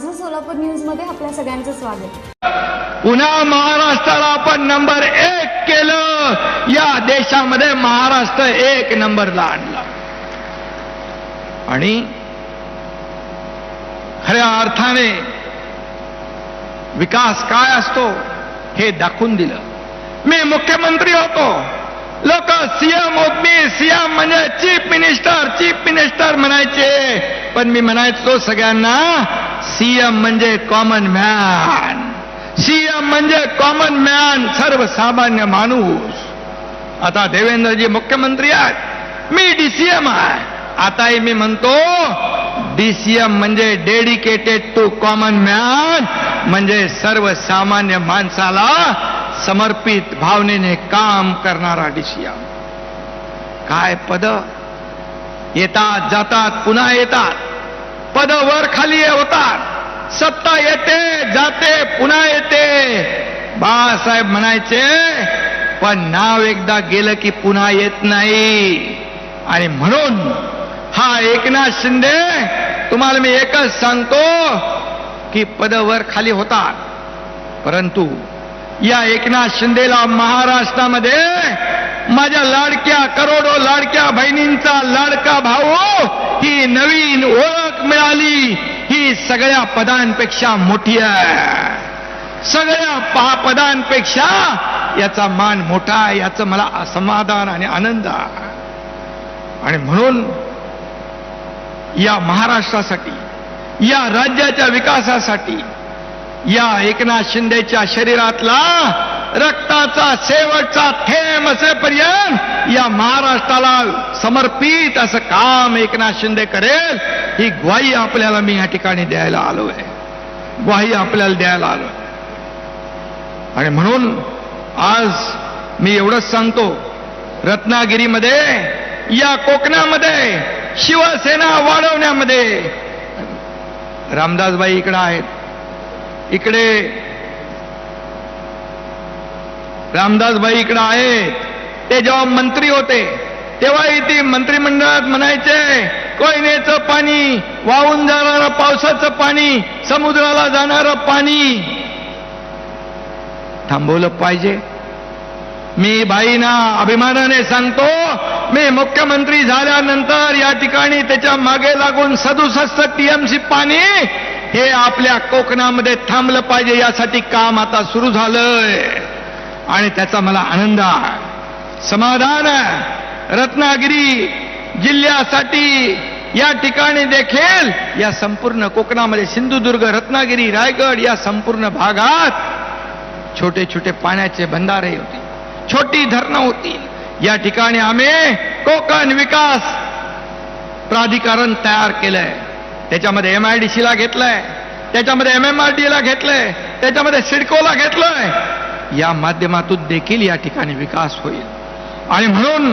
माझं सोलापूर न्यूजमध्ये आपल्या सगळ्यांचं स्वागत. पुन्हा महाराष्ट्राला आपण नंबर एक केलं. या देशामध्ये महाराष्ट्र एक नंबरला आणला. आणि खऱ्या अर्थाने विकास काय असतो हे दाखवून दिलं. मी मुख्यमंत्री होतो. लोक सीएम होत मी सीएम म्हणजे चीफ मिनिस्टर चीफ मिनिस्टर म्हणायचे. पण मी म्हणायचो सगळ्यांना सीएम म्हणजे कॉमन मॅन सीएम म्हणजे कॉमन मॅन सर्वसामान्य माणूस. आता देवेंद्रजी मुख्यमंत्री आहेत. मी डीसीएम आहे. आताही मी म्हणतो डीसीएम म्हणजे डेडिकेटेड टू कॉमन मॅन म्हणजे सर्वसामान्य माणसाला समर्पित भावनेने काम करणारा डीसीएम काय पद? येतात जातात पुन्हा येतात. पद वर खाली होतात सत्ता येते जाते पुन्हा येते. बाळासाहेब म्हणायचे पण नाव एकदा गेलं की पुन्हा येत नाही. आणि म्हणून हा एकनाथ शिंदे तुम्हाला मी एकच सांगतो की पद वर खाली होतात. परंतु या एकनाथ शिंदेला महाराष्ट्रामध्ये माझ्या लाडक्या करोडो लाडक्या बहिणींचा लाडका भाऊ ही नवीन ओळख मिळाली ही सगळ्या पदांपेक्षा मोठी आहे. सगळ्या पहा पदांपेक्षा याचा मान मोठा आहे याचं मला समाधान आणि आनंद आहे. आणि म्हणून या महाराष्ट्रासाठी या राज्याच्या विकासासाठी या एकनाथ शिंदेच्या शरीरातला रक्ताचा शेवटचा थेंब असेपर्यंत या महाराष्ट्राला समर्पित असं काम एकनाथ शिंदे करेल ही ग्वाही आपल्याला मी या ठिकाणी द्यायला आलो आहे. ग्वाही आपल्याला द्यायला आलो आणि म्हणून आज मी एवढंच सांगतो रत्नागिरीमध्ये या कोकणामध्ये शिवसेना वाढवण्यामध्ये रामदासबाई इकडे आहेत. इकडे रामदासबाई इकडे आहेत. ते जेव्हा मंत्री होते तेव्हाही ते मंत्रिमंडळात म्हणायचे कोयनेचं पाणी? वाहून जाणारं पावसाचं पाणी समुद्राला जाणारं पाणी. थांबवलं पाहिजे. मी भाईना अभिमानाने सांगतो मी मुख्यमंत्री झाल्यानंतर या ठिकाणी त्याच्यामागे लागून सदुसष्ट टीएमसी पाणी हे आपल्या कोकणामध्ये थांबलं पाहिजे यासाठी काम आता सुरू झालंय. आणि त्याचा मला आनंद आहे. समाधान आहे. रत्नागिरी जिल्ह्यासाठी या ठिकाणी देखील या संपूर्ण कोकणामध्ये सिंधुदुर्ग रत्नागिरी रायगड या संपूर्ण भागात छोटे छोटे पाण्याचे बंधारे होते छोटी धरणं होती या ठिकाणी आम्ही कोकण विकास प्राधिकरण तयार केलंय. त्याच्यामध्ये एम आय डी सीला घेतलंय. त्याच्यामध्ये एम एम आर डी ला घेतलंय. त्याच्यामध्ये सिडकोला घेतलंय. या माध्यमातून देखील या ठिकाणी विकास होईल. आणि म्हणून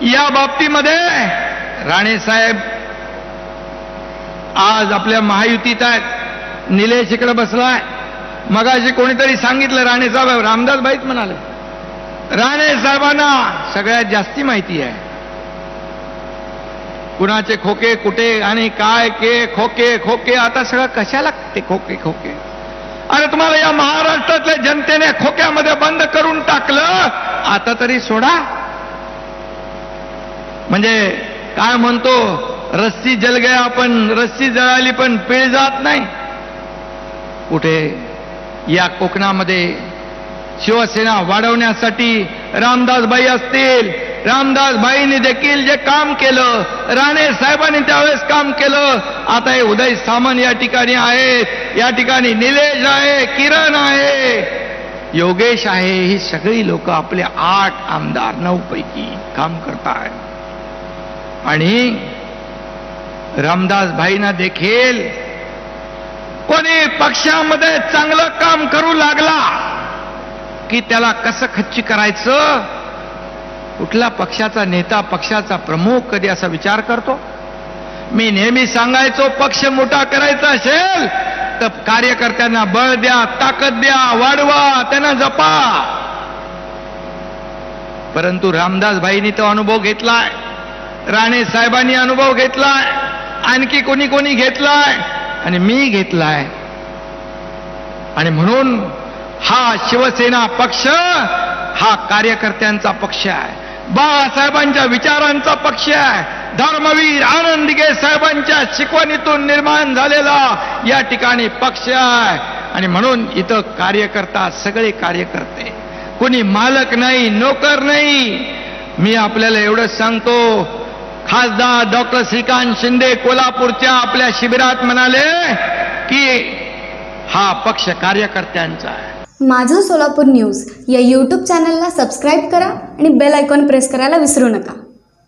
या बाबतीमध्ये राणे साहेब आज आपल्या महायुतीत आहेत. निलेश इकडे बसलाय मगाशी कोणीतरी सांगितलं राणे साहेब रामदास भाईच म्हणाले. राणे साहेबांना सगळ्यात जास्ती माहिती आहे. कुणाचे खोके कुठे आणि काय के खोके खोके आता सगळं कशाला ते खोके खोके? अरे तुम्हाला या महाराष्ट्रातल्या जनतेने खोक्यामध्ये बंद करून टाकलं आता तरी सोडा. म्हणजे काय म्हणतो रस्सी जल गया पण रस्सी जळाली पण पिळ जात नाही. कुठे? या कोकणामध्ये शिवसेना वाढवण्यासाठी रामदासबाई असतील. रामदासबाईंनी देखील जे काम केलं राणे साहेबांनी त्यावेळेस काम केलं. आता हे उदय सामंत या ठिकाणी आहेत. या ठिकाणी निले निलेश आहे किरण आहे. योगेश आहे ही सगळी लोक आपले आठ आमदार नऊ पैकी काम करतात आणि रामदास भाईना देखील कोणी पक्षामध्ये चांगलं काम करू लागला की त्याला कसं खच्ची करायचं? कुठला पक्षाचा नेता पक्षाचा प्रमुख कधी असा विचार करतो? मी नेहमी सांगायचो पक्ष मोठा करायचा असेल तर कार्यकर्त्यांना बळ द्या ताकद द्या वाढवा त्यांना जपा. परंतु रामदास भाईनी तो अनुभव घेतलाय राणे साहेबांनी अनुभव घेतलाय आणखी कोणी कोणी घेतलाय आणि मी घेतलाय. आणि म्हणून हा शिवसेना पक्ष हा कार्यकर्त्यांचा पक्ष आहे बाळासाहेबांच्या विचारांचा पक्ष आहे धर्मवीर आनंदगे साहेबांच्या शिकवणीतून निर्माण झालेला या ठिकाणी पक्ष आहे. आणि म्हणून इथं कार्यकर्ता सगळे कार्यकर्ते कोणी मालक नाही नोकर नाही मी आपल्याला एवढंच सांगतो खासदार डॉक्टर श्रीकांत शिंदे कोल्हापूरच्या आपल्या शिबिरात म्हणाले की हा पक्ष कार्यकर्त्यांचा आहे. माझं सोलापूर न्यूज या यूट्यूब चॅनलला सबस्क्राईब करा आणि बेल आयकॉन प्रेस करायला विसरू नका.